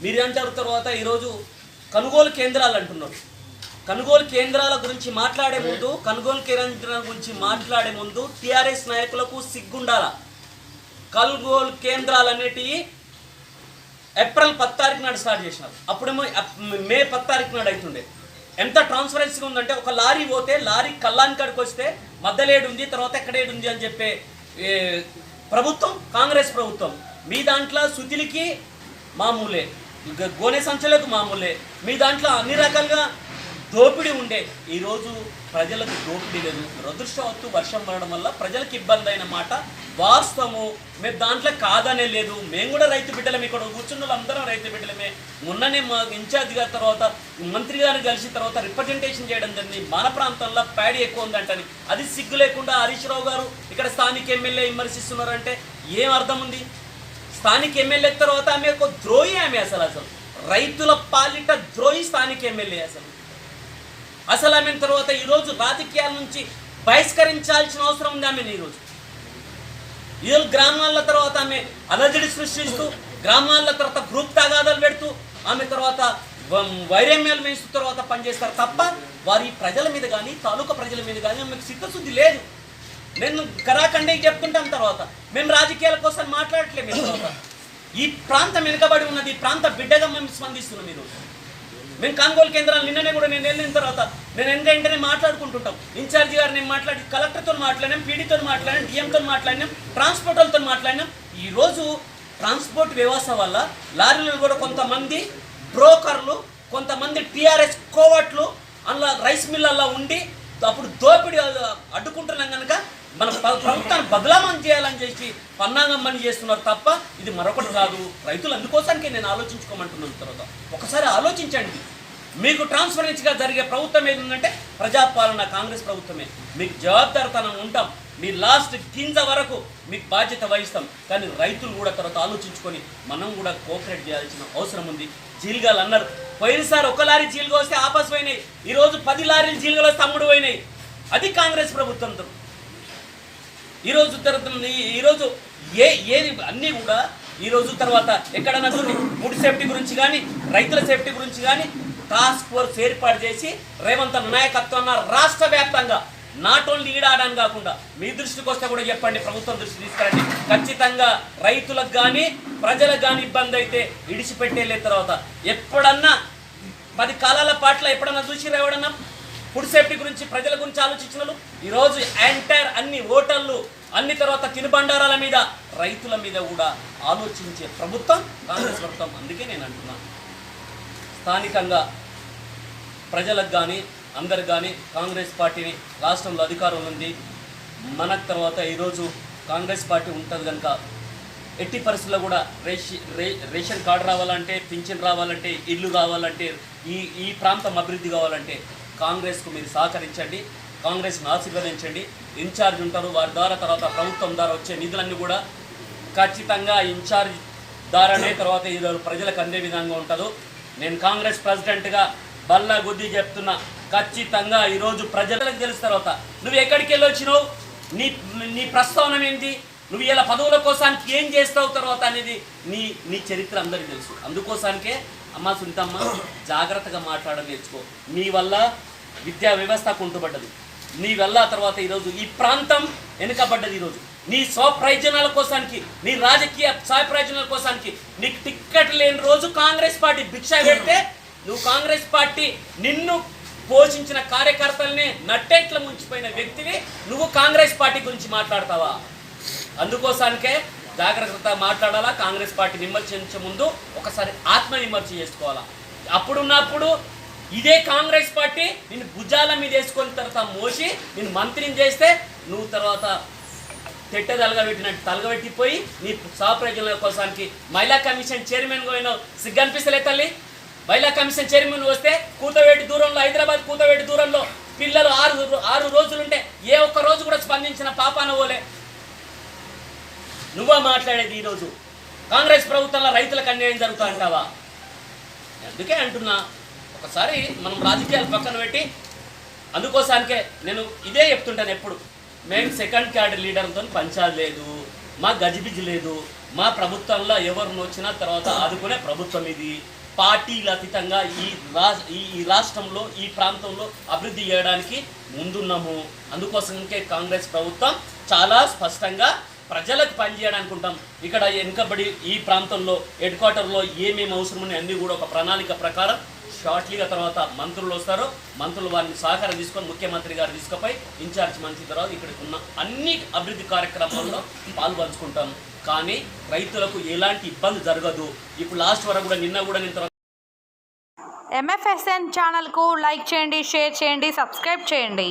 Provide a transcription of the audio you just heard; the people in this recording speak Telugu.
తర్వాత ఈరోజు కొనుగోలు కేంద్రాలు అంటున్నారు. కొనుగోలు కేంద్రాల గురించి మాట్లాడే ముందు కొనుగోలు కేంద్రాల గురించి మాట్లాడే ముందు టీఆర్ఎస్ నాయకులకు సిగ్గుండాల. కొనుగోలు కేంద్రాలు అనేటివి ఏప్రిల్ పది తారీఖు నాడు స్టార్ట్ చేసినారు. అప్పుడేమో మే పది తారీఖు నాడు అవుతుండే ఎంత ట్రాన్స్పరెన్సీగా ఉందంటే ఒక లారీ పోతే లారీ కల్లాని కాడికి వస్తే మద్దలేడు ఉంది తర్వాత ఎక్కడేడు ఉంది అని చెప్పే ప్రభుత్వం కాంగ్రెస్ ప్రభుత్వం. మీ దాంట్లో సుతిలికి మామూలే. గోనె సంచులకు మామూలే. మీ దాంట్లో అన్ని రకాలుగా దోపిడీ ఉండే. ఈరోజు ప్రజలకు దోపిడీ లేదు. దురదృష్టవత్తు వర్షం పడడం వల్ల ప్రజలకు ఇబ్బంది అయిన మాట వాస్తవము. మేము దాంట్లో కాదనే లేదు. మేము కూడా రైతు బిడ్డలమే. ఇక్కడ కూర్చున్న అందరం రైతు బిడ్డలమే. మొన్ననే మా ఇన్ఛార్జ్ గారి తర్వాత మంత్రి గారిని కలిసిన తర్వాత రిప్రజెంటేషన్ చేయడం జరిగింది. మన ప్రాంతంలో ప్యాడీ ఎక్కువ ఉందంటని. అది సిగ్గు లేకుండా హరీష్ రావు గారు ఇక్కడ స్థానిక ఎమ్మెల్యే విమర్శిస్తున్నారంటే ఏం అర్థం ఉంది? స్థానిక ఎమ్మెల్యే తర్వాత ఆమె ఒక ద్రోహి ఆమె అసలు అసలు. రైతుల పాలిట ద్రోహి స్థానిక ఎమ్మెల్యే అసలు. అసలు ఆమె తర్వాత ఈరోజు రాజకీయాల నుంచి బహిష్కరించాల్సిన అవసరం ఉంది ఆమెను ఈరోజు. ఈరోజు గ్రామాల తర్వాత ఆమె అలజడి సృష్టిస్తూ గ్రామాల తర్వాత గ్రూప్ తగాదాలు పెడుతూ ఆమె తర్వాత వైరమ్యాలు మేస్తూ తర్వాత పనిచేస్తారు తప్ప వారి ప్రజల మీద కానీ తాలూకా ప్రజల మీద కానీ ఆమెకు సిద్ధశుద్ధి లేదు. నేను కరాఖండే చెప్పుకుంటాం తర్వాత. మేము రాజకీయాల కోసం మాట్లాడట్లేదు మేము తర్వాత. ఈ ప్రాంతం వెనుకబడి ఉన్నది ఈ ప్రాంత బిడ్డగా మేము స్పందిస్తున్నాం మీరు మేము కాంగోలు కేంద్రాలు నిన్ననే కూడా నేను వెళ్ళిన తర్వాత నేను ఎంత వెంటనే మాట్లాడుకుంటుంటాం. ఇన్ఛార్జి గారు నేను మాట్లాడి కలెక్టర్తో మాట్లాడినాం పీడీతో మాట్లాడినాం డిఎంతో మాట్లాడినాం ట్రాన్స్పోర్ట్ వాళ్ళతో మాట్లాడినాం. ఈరోజు ట్రాన్స్పోర్ట్ వ్యవస్థ వల్ల లారీలు కూడా కొంతమంది బ్రోకర్లు కొంతమంది టీఆర్ఎస్ కోవట్లు అందులో రైస్ మిల్లల్లో ఉండి అప్పుడు దోపిడీ అడ్డుకుంటున్నాం కనుక మన ప్రభుత్వాన్ని బదలామం చేయాలని చేసి పన్నాగమ్మని చేస్తున్నారు తప్ప ఇది మరొకటి కాదు. రైతులు అందుకోసానికి నేను ఆలోచించుకోమంటున్నాను తర్వాత. ఒకసారి ఆలోచించండి. మీకు ట్రాన్స్పరెన్సీగా జరిగే ప్రభుత్వం ఏంటంటే ప్రజాపాలన కాంగ్రెస్ ప్రభుత్వమే. మీకు జవాబుదారితనం ఉంటాం. మీ లాస్ట్ కింద వరకు మీకు బాధ్యత వహిస్తాం. కానీ రైతులు కూడా తర్వాత ఆలోచించుకొని మనం కూడా కోఆపరేట్ చేయాల్సిన అవసరం ఉంది. జీల్గాలు అన్నారు. పోయినసారి ఒక లారీ జీలుగా వస్తే ఆపస్ పోయినాయి ఈరోజు పది లారీలు జీలుగలు వస్తే అమ్ముడు పోయినాయి. అది కాంగ్రెస్ ప్రభుత్వంతో ఈరోజు జరుగుతుంది ఈరోజు ఏ ఏది అన్నీ కూడా ఈరోజు తర్వాత ఎక్కడన్నా చూడండి ఫుడ్ సేఫ్టీ గురించి కానీ రైతుల సేఫ్టీ గురించి కానీ టాస్క్ ఫోర్స్ ఏర్పాటు చేసి రేవంత్ నాయకత్వాన్ని రాష్ట్ర వ్యాప్తంగా నాట్ ఓన్లీ ఈడాడని కాకుండా మీ దృష్టికి వస్తే కూడా చెప్పండి ప్రభుత్వం దృష్టి తీసుకురండి. ఖచ్చితంగా రైతులకు కానీ ప్రజలకు కానీ ఇబ్బంది అయితే ఇడిచిపెట్టేలే తర్వాత. ఎప్పుడన్నా పది కాలాల పాటలో ఎప్పుడన్నా చూసి రేవడన్నా ఫుడ్ సేఫ్టీ గురించి ప్రజల గురించి ఆలోచించిన ఈరోజు ఎంటైర్ అన్ని హోటళ్ళు అన్ని తర్వాత తినుబండారాల మీద రైతుల మీద కూడా ఆలోచించే ప్రభుత్వం కాంగ్రెస్ ప్రభుత్వం. అందుకే నేను అంటున్నాను స్థానికంగా ప్రజలకు కానీ అందరికి కానీ కాంగ్రెస్ పార్టీని రాష్ట్రంలో అధికారం ఉంది. మనకు తర్వాత ఈరోజు కాంగ్రెస్ పార్టీ ఉంటుంది కనుక ఎట్టి పరిస్థితుల్లో కూడా రేషి రే రేషన్ కార్డు రావాలంటే పింఛన్ రావాలంటే ఇల్లు కావాలంటే ఈ ఈ ప్రాంతం అభివృద్ధి కావాలంటే కాంగ్రెస్కు మీరు సహకరించండి. కాంగ్రెస్ను ఆశీర్వదించండి. ఇన్ఛార్జ్ ఉంటారు వారి ద్వారా తర్వాత ప్రభుత్వం ద్వారా వచ్చే నిధులన్నీ కూడా ఖచ్చితంగా ఇన్ఛార్జ్ ద్వారానే తర్వాత ఈరోజు ప్రజలకు అందే విధంగా ఉంటుందో. నేను కాంగ్రెస్ ప్రెసిడెంట్గా బల్లా గుద్ది చెప్తున్నా ఖచ్చితంగా ఈరోజు ప్రజలకు తెలిసిన తర్వాత. నువ్వు ఎక్కడికి వెళ్ళి వచ్చినావు? నీ నీ ప్రస్తావన ఏంటి? నువ్వు ఇలా పదవుల కోసానికి ఏం చేస్తావు తర్వాత అనేది నీ నీ చరిత్ర అందరికీ తెలుసు. అందుకోసానికే అమ్మ సునీతమ్మ జాగ్రత్తగా మాట్లాడడం నేర్చుకో. నీ వల్ల విద్యా వ్యవస్థ కుంటుపడ్డది. నీ వెళ్ళ తర్వాత ఈరోజు ఈ ప్రాంతం వెనుకబడ్డది ఈరోజు నీ స్వప్రయోజనాల కోసానికి నీ రాజకీయ స్వప్రయోజనాల కోసానికి నీకు టిక్కెట్ లేని రోజు కాంగ్రెస్ పార్టీ భిక్ష పెడితే నువ్వు కాంగ్రెస్ పార్టీ నిన్ను పోషించిన కార్యకర్తలనే నట్టేట్ల ముంచిపోయిన వ్యక్తివి నువ్వు కాంగ్రెస్ పార్టీ గురించి మాట్లాడతావా? అందుకోసానికే జాగ్రత్త మాట్లాడాలా కాంగ్రెస్ పార్టీ విమర్శించే ముందు ఒకసారి ఆత్మ విమర్శ చేసుకోవాలా. అప్పుడున్నప్పుడు ఇదే కాంగ్రెస్ పార్టీ నిన్ను భుజాల మీద వేసుకొని తర్వాత మోసి నేను మంత్రిని చేస్తే నువ్వు తర్వాత తెట్ట తలగబెట్టినట్టు తలగబెట్టిపోయి నీ సహప్రజల కోసానికి మహిళా కమిషన్ చైర్మన్ పోయినావు సిగ్గు అనిపిస్తలే తల్లి? మహిళా కమిషన్ చైర్మన్ వస్తే కూతవేటి దూరంలో హైదరాబాద్ కూతవేటి దూరంలో పిల్లలు ఆరు ఆరు రోజులుంటే ఏ ఒక్క రోజు కూడా స్పందించిన పాపాన పోలే నువ్వా మాట్లాడేది ఈరోజు కాంగ్రెస్ ప్రభుత్వంలో రైతులకు అన్యాయం జరుగుతా అంటావా? అందుకే అంటున్నా. ఒకసారి మనం రాజకీయాలు పక్కన పెట్టి అందుకోసానికే నేను ఇదే చెప్తుంటాను ఎప్పుడు. మేము సెకండ్ క్యాడర్ లీడర్తో పంచాలేదు మా గజిబిజి లేదు మా ప్రభుత్వంలో ఎవరిని వచ్చినా తర్వాత ఆదుకునే ప్రభుత్వం ఇది. పార్టీల అతీతంగా ఈ రా ఈ రాష్ట్రంలో ఈ ప్రాంతంలో అభివృద్ధి చేయడానికి ముందున్నాము. అందుకోసంకే కాంగ్రెస్ ప్రభుత్వం చాలా స్పష్టంగా ప్రజలకు పనిచేయడానికి ఉంటాం. ఇక్కడ వెనుకబడి ఈ ప్రాంతంలో హెడ్ క్వార్టర్లో ఏమేమి అవసరమని అన్నీ కూడా ఒక ప్రణాళిక ప్రకారం షార్ట్లీగా తర్వాత మంత్రులు వస్తారు. మంత్రులు వారిని సహకారం తీసుకొని ముఖ్యమంత్రి గారు తీసుకుపోయి ఇన్ఛార్జ్ మంత్రి తర్వాత ఇక్కడికి ఉన్న అన్ని అభివృద్ధి కార్యక్రమాల్లో పాల్పంచుకుంటాం. కానీ రైతులకు ఎలాంటి ఇబ్బంది జరగదు. ఇప్పుడు లాస్ట్ వరకు కూడా నిన్న కూడా నేను తర్వాత ఎంఎఫ్ఎస్ఎన్ ఛానల్కు లైక్ చేయండి షేర్ చేయండి సబ్స్క్రైబ్ చేయండి.